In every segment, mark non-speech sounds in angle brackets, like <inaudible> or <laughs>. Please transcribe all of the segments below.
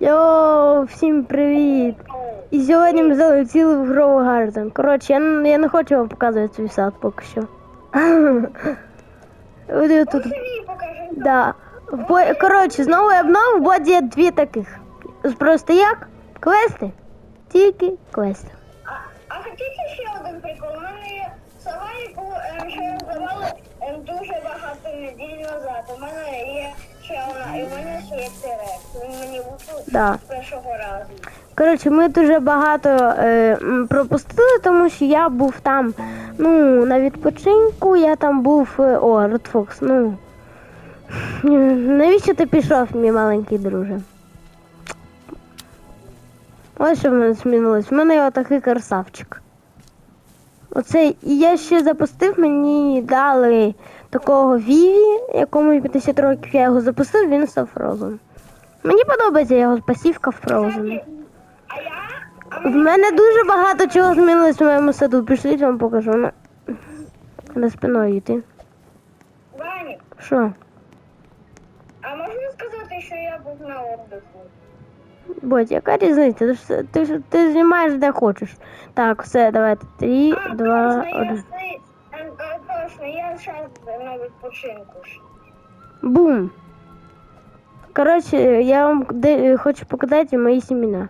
Йоу, всім привіт! І сьогодні ми залетіли в Гроу Гарден. Коротше, я, не- я не хочу вам показувати свій сад поки що. <laughs> От тут. Да. Коротше, знову обнов в боді є дві таких. Просто як? Квести? Тільки квести. А, а хотіте ще один прикол? У мене є яку ем, ще ем, дуже багато неділь назад. У мене є ще одна, і в мене ще є терекс. Він мені вийшов Да. з першого разу. Коротше, ми дуже багато е, м, пропустили, тому що я був там, ну, на відпочинку, я там був. е, О, Fox, ну. <laughs> Навіщо ти пішов, мій маленький друже? Ось що в мене змінилось. В мене є отакий красавчик. Оце і я ще запустив, мені дали такого Віві, якому 50 років я його запустив, він став Фрозен. Мені подобається його пасівка Фрозен. А В мене дуже багато чого змінилось в моєму саду. Пішліть вам покажу. Ну, На спиною йти. Ваня, Що? а можна сказати, що я був на отдиху? Бодь, яка різниця? Ти, ж, ти, ж- ти знімаєш де хочеш. Так, все, давайте. Три, А, два, один. си- ем, е, точно, я зараз на відпочинку. Бум. Коротше, я вам де, хочу показати мої сімена.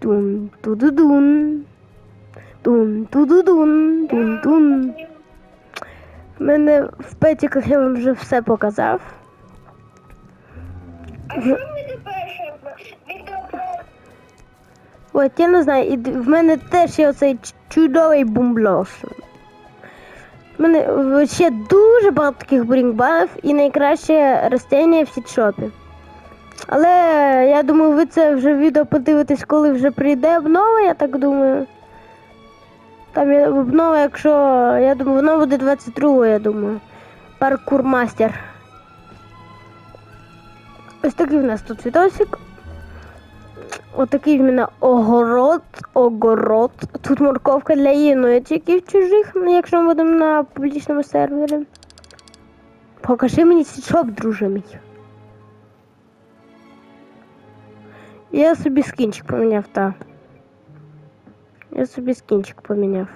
Тун, тудудун. Тун, тудудун, тун, тун. В мене в петіках я вам вже все показав. А що ще про- відео про От я не знаю, і в мене теж є оцей чудовий бумблош. В мене ще дуже багато таких брінгбанів і найкраще ростення в сітшопі. Але я думаю, ви це вже відео подивитесь, коли вже прийде обнова, я так думаю. Там є обнова, якщо. Я думаю, воно буде 22, я думаю. Паркур мастер. Ось такий в нас тут відосик. Отакий в мене огород, огород. Тут морковка для єнотиків чужих, ну, якщо ми будемо на публічному сервері. Покажи мені січок, друже мій. Я собі скінчик поміняв, та. Я собі скінчик поміняв.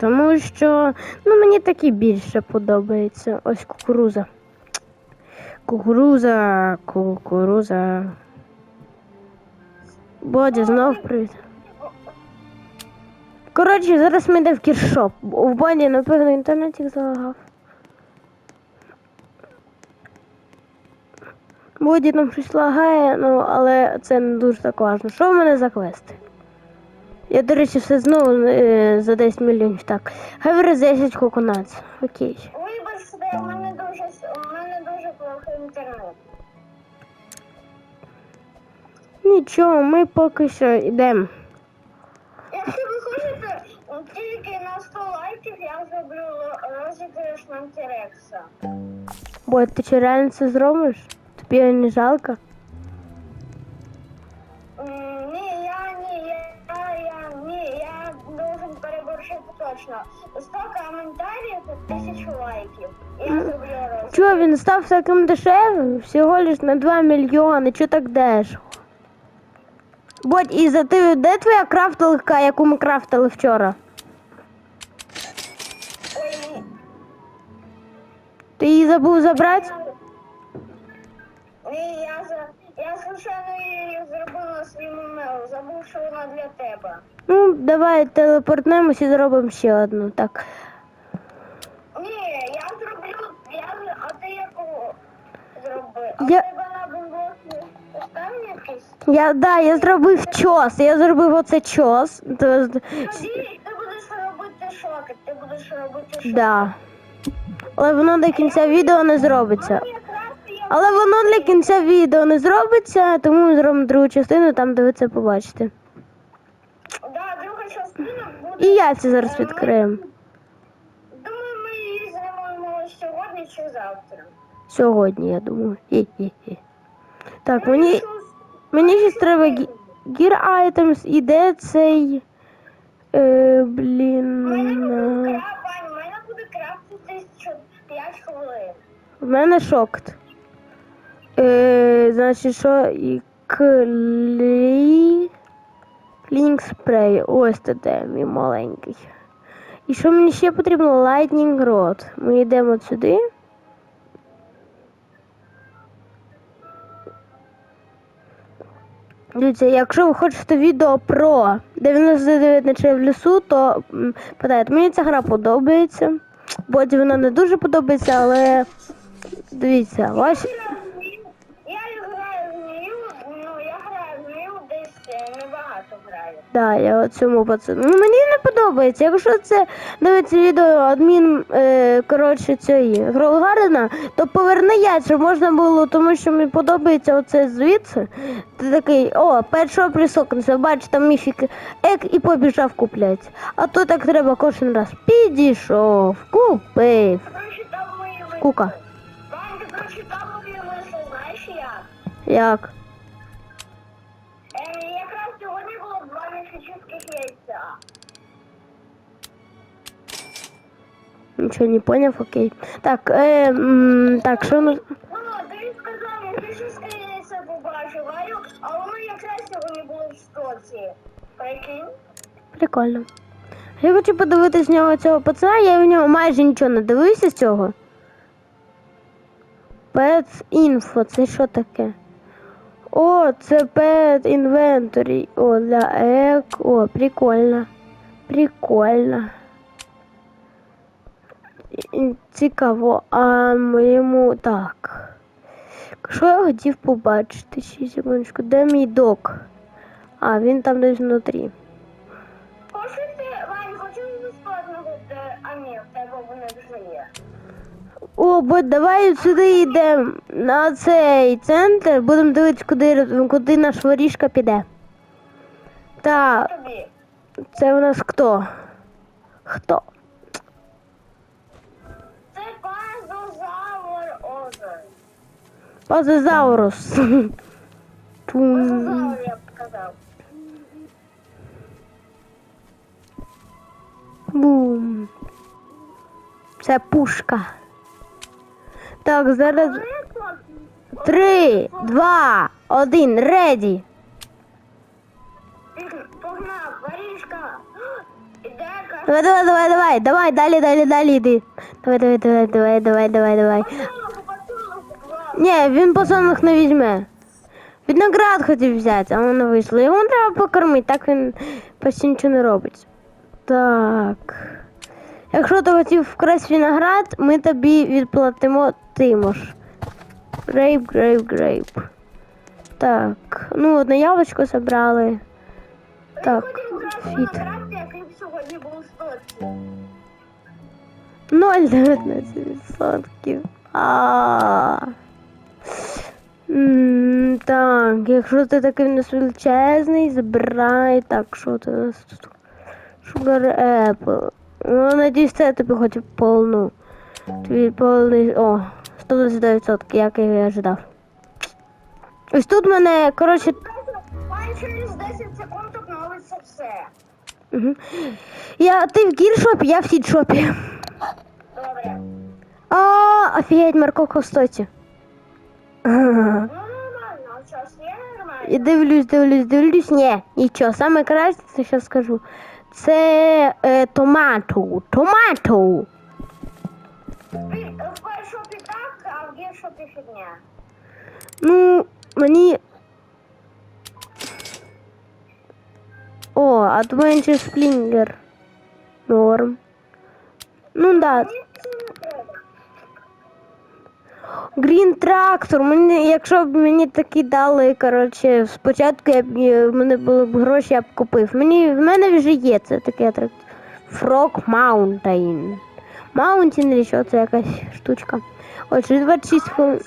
Тому що ну, мені такий більше подобається. Ось кукуруза. Кукуруза, кукуруза. Боді, знов привіт. Коротше, зараз ми йдемо в кіршоп. У Боді, напевно, інтернетик залагав. Боді нам щось лагає, ну, але це не дуже так важливо. Що в мене за квести? Я, до речі, все знову е, за 10 мільйонів. Так. Хай 10 коконац. Окей. Нічого, ми поки що йдемо. Якщо ви хочете тільки на 100 лайків, я зроблю розіграш на Терекса. Бо ти чи реально це зробиш? Тобі не жалко? М, Ні, я ні, я, я ні, я должен переборщити точно. 100 коментарів і 1000 лайків. Я зроблю розіграш. Чого він став таким дешевим? Всього лиш на 2 мільйони. Чого так дешево? Бодь, і за ти де твоя крафтелка, яку ми крафтили вчора? Ти її забув забрати? Ні, я за я звичайно її зробив на своєму мейл, забув, що вона для тебе. Ну, давай телепортнемось і зробимо ще одну. Так. Ні, я зроблю, я а ти яку зробив? А Я- тебе Я, да, я зробив чос. Я зробив оце чос. То- Тоді ти будеш робити шоки, ти будеш робити шоки. Да. Але воно до кінця відео не зробиться. Ну, Але воно для кінця відео не зробиться, тому ми зробимо другу частину там, де ви це побачите. да, друга частина буде. І я це зараз відкриємо. Думаю, ми її знімемо сьогодні чи завтра. Сьогодні, я думаю. Хі-хі-хі. Так, мені, мені ще треба Gear Items і де цей. Е, блін. У мене буде е, крафт, у мене буде крафтитись 5 хвилин. В мене шокт. Е, значить, що і клі... Клінінг спрей. Ось це де мій маленький. І що мені ще потрібно? Lightning Rod. Ми йдемо сюди. Дивіться, якщо ви хочете відео про 99 ночей в лісу, то питаєте, питайте, мені ця гра подобається. Боді вона не дуже подобається, але дивіться, ваші. Ну е, граю. Да, я цьому пацану. Ну мені подобається. Якщо це дивиться відео адмін, е, коротше, цієї Гролгардена, то поверни я, щоб можна було, тому що мені подобається оце звідси. Ти такий, о, першого присокнувся, бач, там міфік ек і побіжав куплять. А то так треба кожен раз. Підійшов, купив. Кука. Як? Нічого не поняв, окей. Так, е, м, так, що ну. Ти сказав, міфічне яйце побачив, Варю, а воно якраз сьогодні було в стоці. Прикинь? Прикольно. Я хочу подивитися з нього цього пацана, я в нього майже нічого не дивився з цього. Pets Info, це що таке? О, це Pet Inventory. О, для ек. О, прикольно. Прикольно. Цікаво, а моєму так. Що я хотів побачити? Ще секундочку. Де мій док? А, він там десь внутрі. Хочете, Вань, хочеш безплатного, а ні, в тебе вони вже є. О, бо давай сюди йдемо на цей центр, будемо дивитися, куди, куди наш воріжка піде. Так, Тобі. це у нас хто? Хто? Пазозаурус. Я б. Бум. Це пушка. Так, зараз. Три, два, один, реді. Погнав, воріжка. Іде Давай, давай, давай, давай, давай, далі, далі, далі йди. Давай, давай, давай, давай, давай, давай, давай. Пацанок, пацанок. Ні, він посадок не візьме. Виноград хотів взяти, а воно вийшло. Його треба покормити, так він почти нічого не робить. Так. Якщо ти хотів вкрасть виноград, ми тобі відплатимо тимош. Грейп, грейп, грейп. Так, ну одне яблучко забрали. Так, фіт. у стоці. 0,19%. А. М, Так, якщо ти такий в нас величезний, забирай. Так, що ти нас тут? Sugar Apple. Ну, надіюсь, це тобі хоч повну. Тобі повний. О, 129%, як я і ожидав. Ось тут мене, коротше. Через 10 секунд обновиться все. Угу. Я, ти в гіршопі, я в сідшопі. Добре. А, офігеть, морковка в стоці. І дивлюсь, дивлюсь, дивлюсь. Ні, нічого. Саме краще, це зараз скажу. Це е, томату. Томату. В в першопі так, а в гіршопі фігня. Ну, мені. О, Adventure Splinger. Норм. Ну да. Green Tractor. Мені, якщо б мені такі дали, коротше, спочатку я б е, в мене були б гроші, я б купив. Мені в мене вже є це таке трактор. Frog Mountain. Mountain чи що це якась штучка. Отже, 26 хвилин.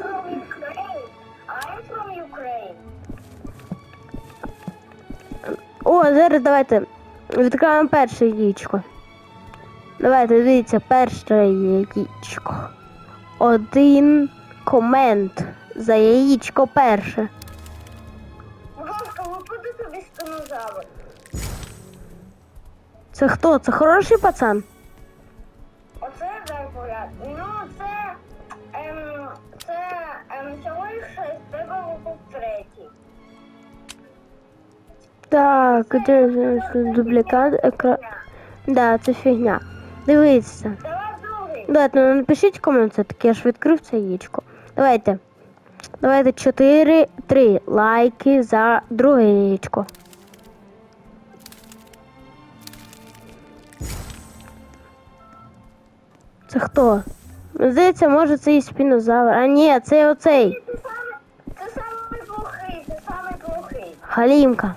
О, зараз давайте відкриваємо перше яєчко. Давайте дивіться, перше яєчко. Один комент за яєчко перше. Ну це хто? Це хороший пацан? Оце Дербурят. Ну, це. Ем, це ем, всього лиш з тебе був третій. Так, де ж дублікат екра. Да, це фігня. Дивіться. Давай другий. Дайте, ну напишіть комент, це таке, я ж відкрив це яєчко. Давайте. Давайте 4, 3 лайки за друге яєчко. Це хто? Здається, може це і спінозавр. А ні, це оцей. Це самий плохий, це самий плохий. Халімка.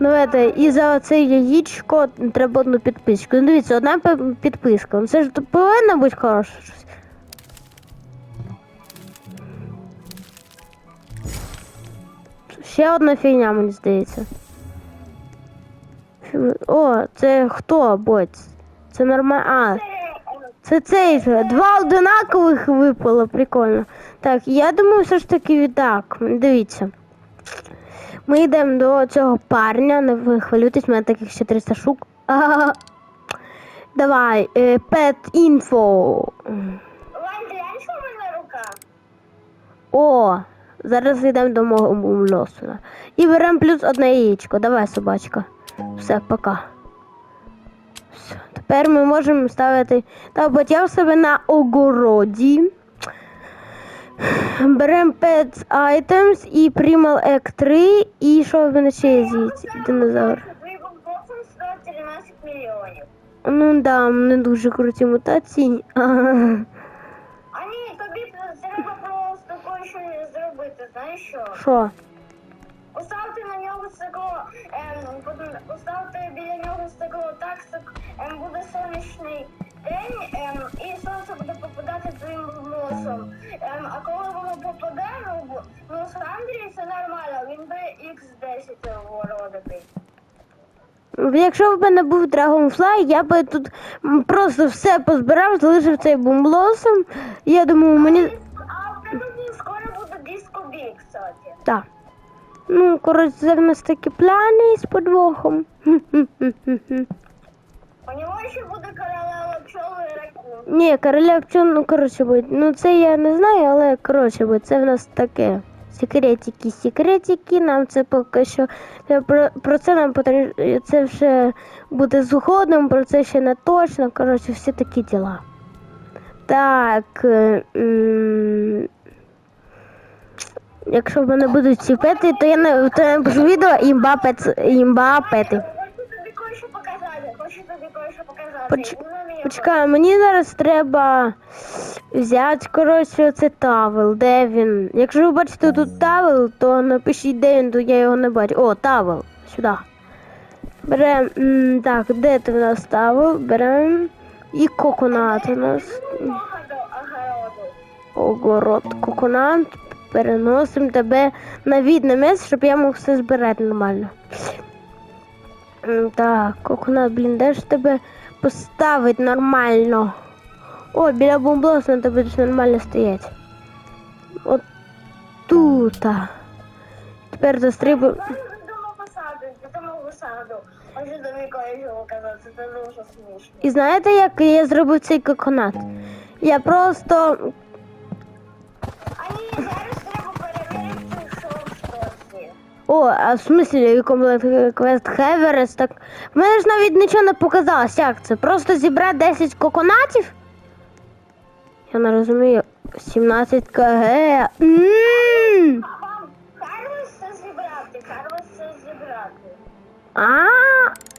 Давайте, і за оце яєчко треба одну підписку. Ну, дивіться, одна підписка. Ну, Це ж повинно бути хороше щось. Ще одна фігня, мені здається. О, це хто, боць? Це нормально. А, Це, цей же. Два одинакових випало, прикольно. Так, я думаю, все ж таки так. Дивіться. Ми йдемо до цього парня, не ви хвилюйтесь, в мене таких ще 300 штук. Ага. Давай, е, pet info. Вань, глянь, що в мене рука. О, зараз йдемо до мого мумлосуна. І беремо плюс одне яєчко. Давай, собачка. Все, пока. Все. Тепер ми можемо ставити. Та от я в себе на огороді. Беремо Pets Items і Primal Egg 3. І що в мене ще є? Динозавр. Твій бомбоксом 13 мільйонів. Ну да, не дуже круті мутації. <laughs> Ага. А ні, тобі треба просто кое-що зробити, знаєш що? Що? Поставте на нього стекло, ем, поставте біля нього стекло так, ем, буде сонячний день, ем, і сонце буде попадати твоїм носом. Ем, а коли воно попаде, ну, бо- ну Андрій це нормально, він би X10 вородити. Якщо в мене був Dragonfly, я би тут просто все позбирав, залишив цей бумблосом. Я думаю, мені. А в тебе скоро Так. Ну, коротше, це в нас такі плани з подвохом. <laughs> У нього ще буде королева пчоли і ракун. Ні, короля пчон, ну коротше будь. Ну це я не знаю, але коротше будь, це в нас таке. Секретики, секретики, нам це поки що. Про, про це нам потрібно. Це вже буде згодом, про це ще не точно. Коротше, всі такі діла. Так. е, м, Якщо мене будуть ці пети, то я не то я напишу відео імба пет, імба пети. Поч... Почекай, мені зараз треба взяти, коротше, оце тавел. Де він? Якщо ви бачите тут тавел, то напишіть, де він, то я його не бачу. О, тавел. Сюди. Берем. м, Так, де ти в нас тавел? Берем. І коконат у нас. Огород, коконат. Переносимо тебе на відне місце, щоб я мог все збирати нормально. Так, коконат, блін, де ж тебе поставить нормально? О, біля бомблоса на тебе ж нормально стоять. От тут. Тепер смішно. І знаєте, як я зробив цей коконат? Я просто. О, а в смислі, комплект квест Хеверес, так. В мене ж навіть нічого не показалось, як це. Просто зібрати 10 коконатів? Я не розумію. 17 кг. Ммм. Карлос це зібрати, Карлос це зібрати. А.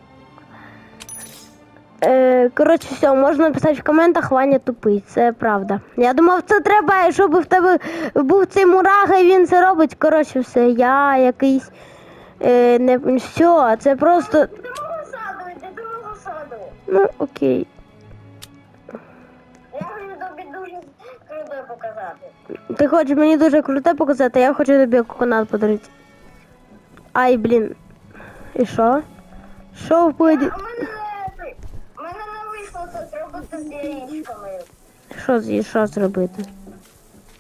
Е, коротше, все, можна написати в коментах, Ваня тупий, це правда. Я думав, це треба, щоб в тебе був цей мурага і він це робить. Коротше, все, я якийсь. Е, не все, це просто. Ну, окей. Я хочу тобі дуже круто показати. Ти хочеш мені дуже круте показати, а я хочу тобі коконат подарити. Ай, блін. І що? Що в поді? А в мене не в мене не вийшло це зробити з яєчками. Що, з- що зробити?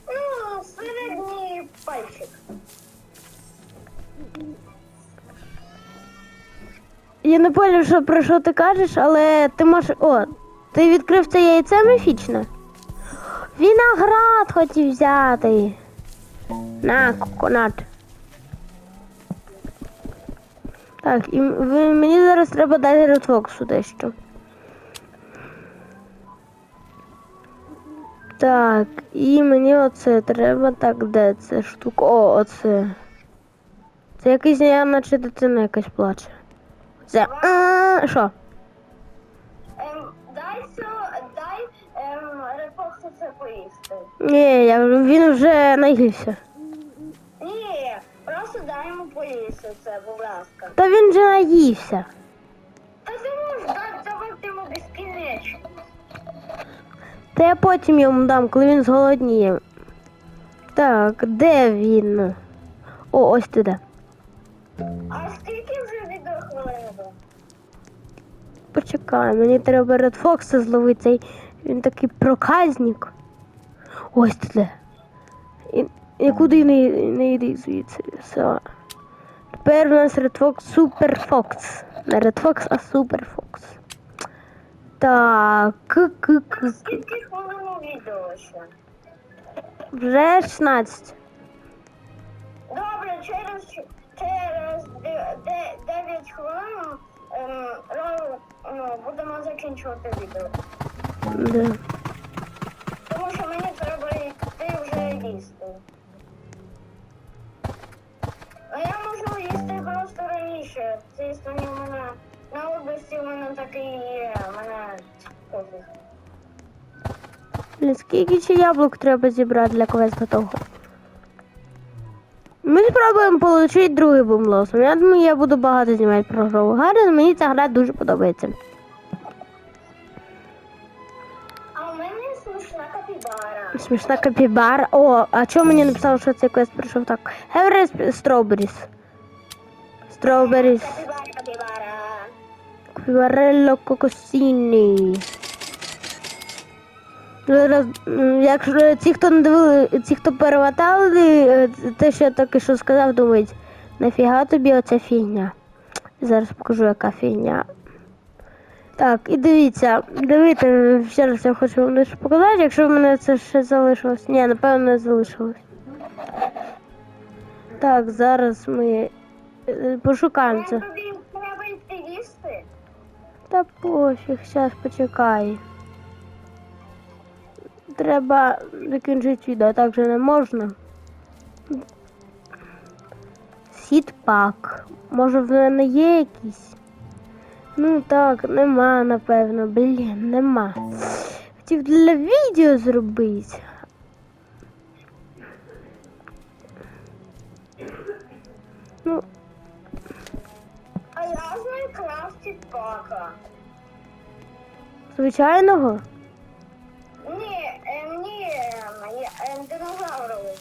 Ну, середній пальчик. Я не поняв, що про що ти кажеш, але ти можеш. О, ти відкрив це яйце міфічне? Віноград хотів взяти. На, коконат. Так, і мені зараз треба дати ретфоксу дещо. Так, і мені оце треба. Так, де це штука? О, оце. Це якийсь я наче дитина якась плаче. Це. А, Що? Ем, дай цю, дай ем, репорту це поїсти. Ні, я, він вже наївся. Ні, просто дай йому поїсти це, будь ласка. Та він вже наївся. Та я потім йому дам, коли він зголодніє. Так, де він? О, ось ти де. А скільки вже відеохвилин? Почекай, мені треба Ред Фокса зловити. Цей, він такий проказник. Ось ти де. І, нікуди не, не йди звідси. Все. Тепер у нас Ред Фокс Супер Фокс. Не Ред Фокс, а Супер Фокс. Так. К-к-к. Скільки хвилин у відео ще? Вже 16. Добре, через, через де- де- 9 хвилин ем, ро- ну, будемо закінчувати відео. Да. Тому що мені треба йти вже їсти. А я можу їсти просто раніше. Це існує у мене на області у мене такий є. Мене пофіг. Блін, скільки ще яблук треба зібрати для квесту того? Ми спробуємо отримати другий бомблос. Я думаю, я буду багато знімати про гру. Гарно, мені ця гра дуже подобається. А у мене смішна капібара. Смішна капібара. О, а чому мені написало, що цей квест прийшов так? Have Strawberries. Strawberries. Капібара, капібара. Кварелло кокосіні. Зараз, Якщо ті, хто не дивили, ті, хто переватали, е, те, що я тільки що сказав, думають, нафіга тобі оця фігня. Зараз покажу, яка фігня. Так, і дивіться, дивіться, ще раз я хочу вам дещо показати, якщо в мене це ще залишилось. Ні, напевно, не залишилось. Так, зараз ми е, пошукаємо це. Та пофіг, зараз почекай. Треба закінчити відео, так же не можна. Сітпак. Може в мене є якийсь? Ну так, нема, напевно. Блін, нема. Хотів для відео зробити. Пака. звичайного. Ні, е, ні, е, е, динозаврового.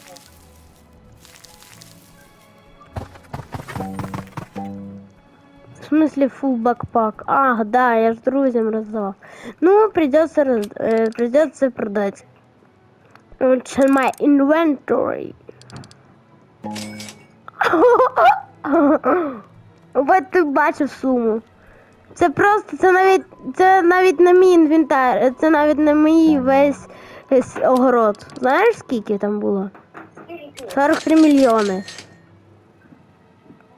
В смысле full бакпак? Ах, да, я ж друзьям раздавал. Ну, придется, раз- э, придется продать. It's in my inventory. <laughs> От ти бачив суму. Це просто, це навіть, це навіть не мій інвентар, це навіть не мій весь весь огород. Знаєш, скільки там було? 43 мільйони.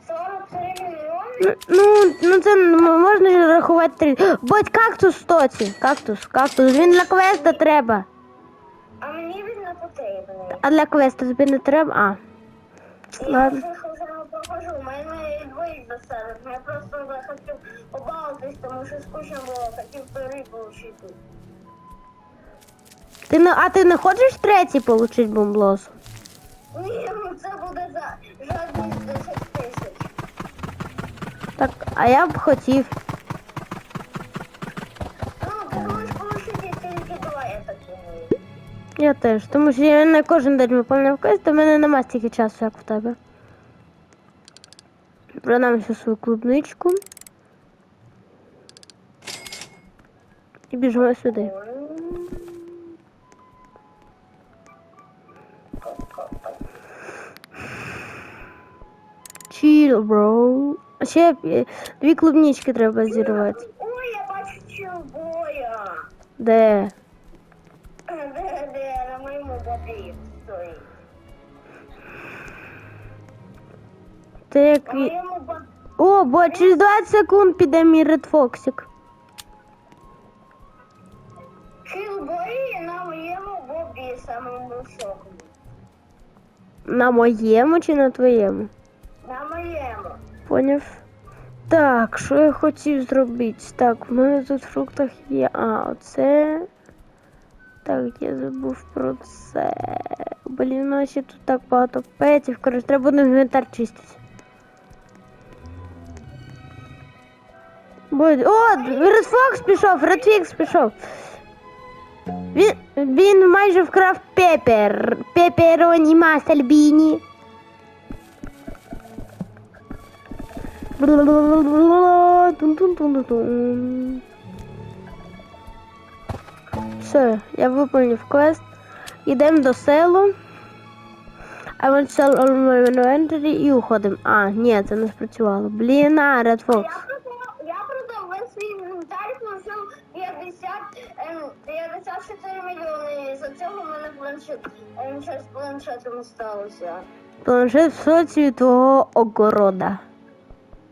43 мільйони? Ну, ну, ну це можна ж рахувати три. Будь кактус в тоці. Кактус, кактус. Він для квеста треба. А мені він не потрібний. А для квеста тобі не треба. А. Я Ладно. Я просто захотів побавитись, тому що скучно було, хотів перри получити. Ти не, а ти не хочеш третій отримати бомблос? Ні, ну це буде за жодні 10 тисяч. Так, а я б хотів. Ну, ти можеш получити тільки два, я так думаю. Я теж. Тому що я не кожен день виповняв квест, то в мене нема стільки часу, як в тебе. Продам всю свою клубничку. І біжимо сюди. Chill, bro. А ще е, дві клубнички треба зірвати. Ой, я бачу чолбоя. Де? Де, де, на моєму бобі стоїть. Моєму, О, бо через 20 секунд піде мій Red Фоксик. Хілбої на моєму бобі самому високому. На моєму чи на твоєму? На моєму. Поняв? Так, що я хотів зробити? Так, в мене тут в фруктах є. А, оце. Так, я забув про це. Блін, ну ще тут так багато петів. Коротше, треба буде інвентар чистити. Будь. О, Fox пішов, Fix пішов. Він, він майже вкрав пепер. Пепероні масальбіні. Все, я виповнив квест. Йдемо до селу. I want to sell all my inventory і уходимо. А, ні, це не спрацювало. Блін, а, Red Fox. я продав весь свій інвентар, знайшов 50, ем, 54 мільйони. І за цього в мене планшет, ем, щось з планшетом сталося. Планшет в соці твого огорода.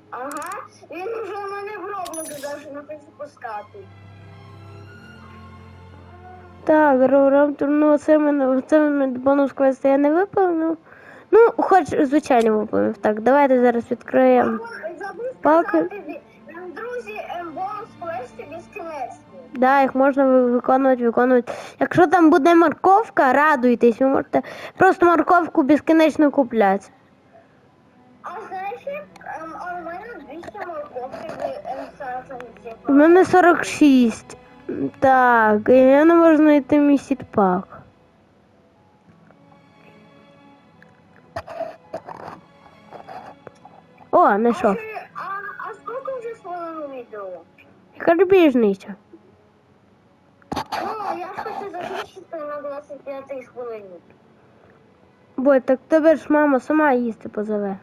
Ага, він вже у мене в роблоку навіть не хочу пускати. Так, Раптор, ну це мене це мене бонус квест я не виповнив. Ну, хоч звичайно виповнив. Так, давайте зараз відкриємо. Забув Паки. ем, друзі, ем, бонус квести безкінечні. Да, їх можна ви- виконувати, виконувати. Якщо там буде морковка, радуйтесь, ви можете просто морковку безкінечно купляти. А знаєш, ем, а у мене 200 морковки в ем. У мене 46. Так, і я не можу знайти мій сітпак. О, знайшов. А, а сколько вже свого відео? Яка ж біжниця? Ну, я ж хочу на 25 хвилині. Бой, так тебе ж мама сама їсти позове.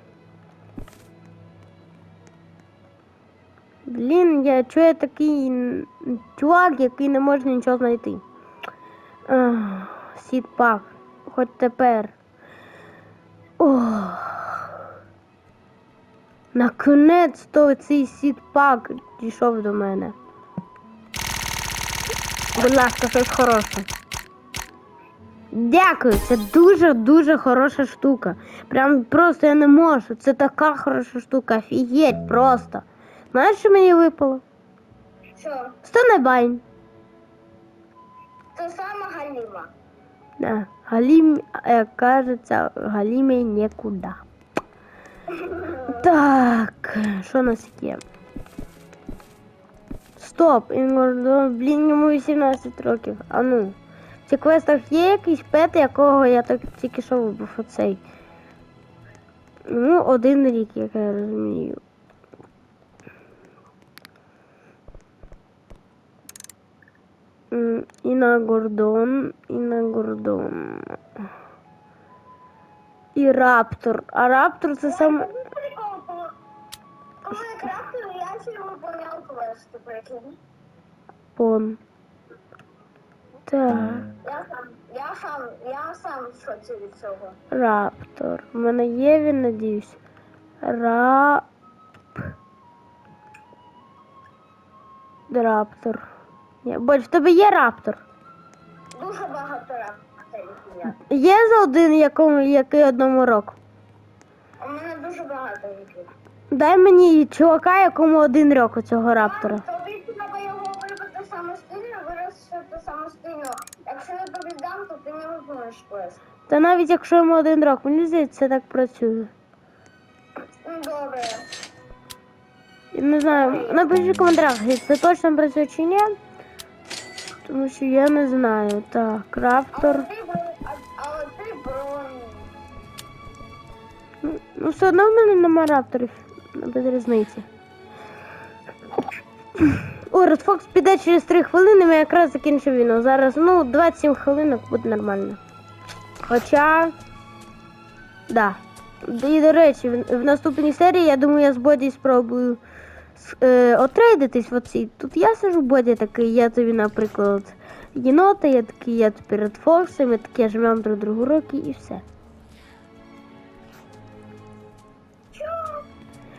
Блін, я чую такий чувак, який не може нічого знайти. Сітпак. Хоч тепер. Ох. Наконець-то цей сітпак дійшов до мене. Будь ласка, щось хороше. Дякую, це дуже-дуже хороша штука. Прям просто я не можу. Це така хороша штука. Офігеть просто. Знаєш, що мені випало? Що? Сто небайн. Це саме Галіма. Да. Галім, як кажеться, галімі нікуди. <laughs> Так, що у нас є? Стоп, Інгордон, блін, йому 18 років. А ну. Цих квестах є якийсь пет, якого я так тільки що вибув оцей. Ну, один рік, як я розумію. М, Інна Гордон, Інна Гордон. І Раптор. А Раптор це саме. Коли- Коли я ще виповняв квести, прикинь. Пон. Так. Я сам, я сам, я сам шоці від цього. Раптор. У мене є він, надіюсь. Рап. Раптор. Ні, в тебе є раптор? Дуже багато рафтерів є. Є за один, якому, який одному року. У мене дуже багато їх. Дай мені чувака, якому один рок у цього раптора. Вирішити. Якщо я тобі дам, то ти не виконуєш квест. Та навіть якщо йому один рок, мені здається, це так працює. Ну, Добре. Я не знаю, напишіть в коментарях, це точно працює чи ні. Тому що я не знаю. Так. Але ти, бронь. Ну, Ну, все одно в мене нема рапторів. Без різниці. О, Red Fox піде через 3 хвилини, ми якраз закінчимо війну. Зараз, ну, 27 хвилинок буде нормально. Хоча. Да. І, до речі, в, наступній серії, я думаю, я з Боді спробую е, отрейдитись в оцій. Тут я сижу, Боді такий, я тобі, наприклад, єнота, я такий, я перед Фоксом, я такі жмем друг другу руки і все.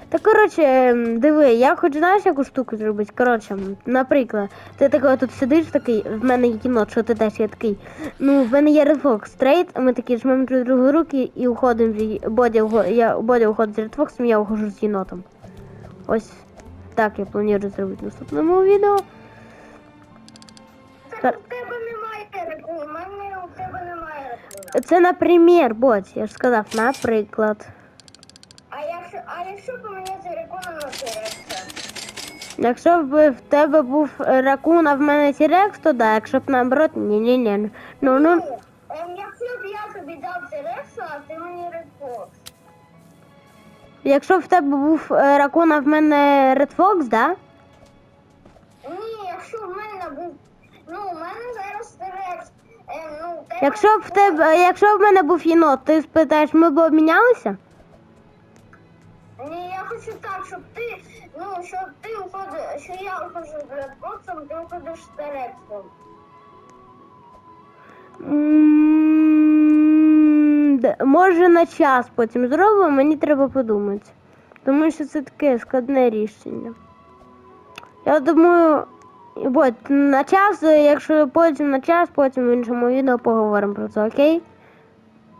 Та коротше, ем, диви, я хочу знаєш яку штуку зробити. Коротше, наприклад, ти такий тут сидиш такий, в мене є кіно, що ти теж є такий. Ну, в мене є Redfox стрейт, а ми такі жмемо друг другу руки і уходимо. Бодя, я, уходить з Redfox, я ухожу з єнотом. Ось так я планую зробити в наступному відео. Так у тебе немає реку, у мене у тебе немає реку. Це, наприклад, Бодь, я ж сказав, наприклад. А якщо, а якщо поміняти реку на Терекса? Якщо б в тебе був е, ракун, а в мене Тірекс, то да, якщо б наоборот, ні-ні-ні. Ну, ну, Ем, якщо б я тобі дав Терекса, а ти мені реку. якщо б в тебе був е, ракун, а в мене Red Fox, да? Ні, якщо в мене був. Ну, у мене зараз Терекс. Ем, ну, Якщо б в тебе, якщо б в мене був єнот, ти спитаєш, ми б обмінялися? Хочу так, щоб ти, ну, щоб ти уходиш, що я ухожу з Редбоксом, ти уходиш з Терексом. Може на час потім зробимо, мені треба подумати. Тому що це таке складне рішення. Я думаю, от, на час, якщо потім на час, потім в іншому відео поговоримо про це, окей?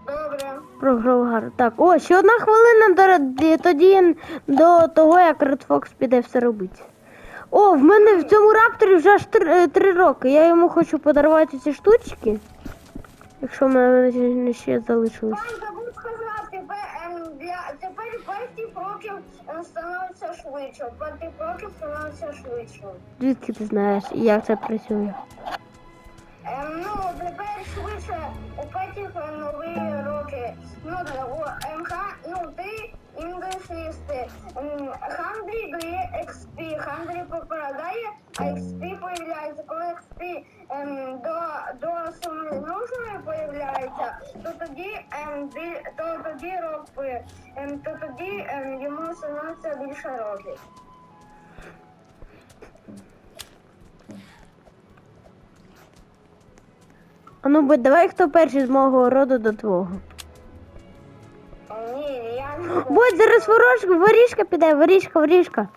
Добре. Про Гровгар. Так, о, ще одна хвилина до, тоді до того, як Red Fox піде все робити. О, в мене в цьому рапторі вже аж три, е, три роки. Я йому хочу подарувати ці штучки. Якщо в мене не ще залишилось. Пан забув сказати, тепер, ем, для, тепер п'ятих років ем, становиться швидше, п'ятих років становиться швидше. Звідки ти знаєш, як це працює? Ем, ну, тепер швидше у ем, нові роки. Ну, у, ем, ну, ти інглішисти. Ем, Хандрі дає XP, Хандрі попадає, а XP появляється. Коли XP ем, до, до суми нужної появляється, то тоді, ем, бі- то тоді роки, ем, то тоді ем, йому становиться більше років. А ну будь, давай хто перший з мого роду до твого. Ні, я не Будь, зараз ворожка, воріжка піде, воріжка, воріжка.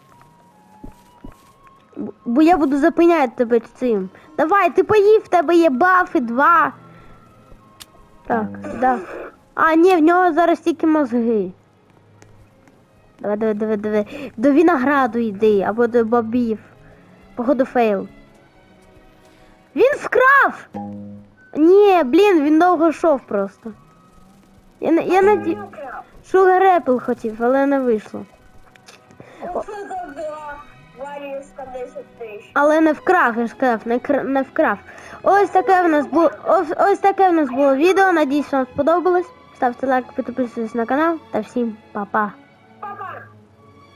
Бо я буду зупиняти тебе цим. Давай, ти поїв, в тебе є бафи, два. Так, да. А, ні, в нього зараз тільки мозги. Давай, давай, давай, давай. До винограду йди, або до бобів. Походу фейл. Він вкрав! Ні, блін, він довго йшов просто. Я, на- я наді... Sugar Apple хотів, але не вийшло. Оце забила варіска 10 тисяч. Але не вкрав, я ж сказав, не, кр... не вкрав. Ось таке в нас було. Ось, ось таке в нас було відео. Надіюсь, вам сподобалось. Ставте лайк, підписуйтесь на канал та всім па-па.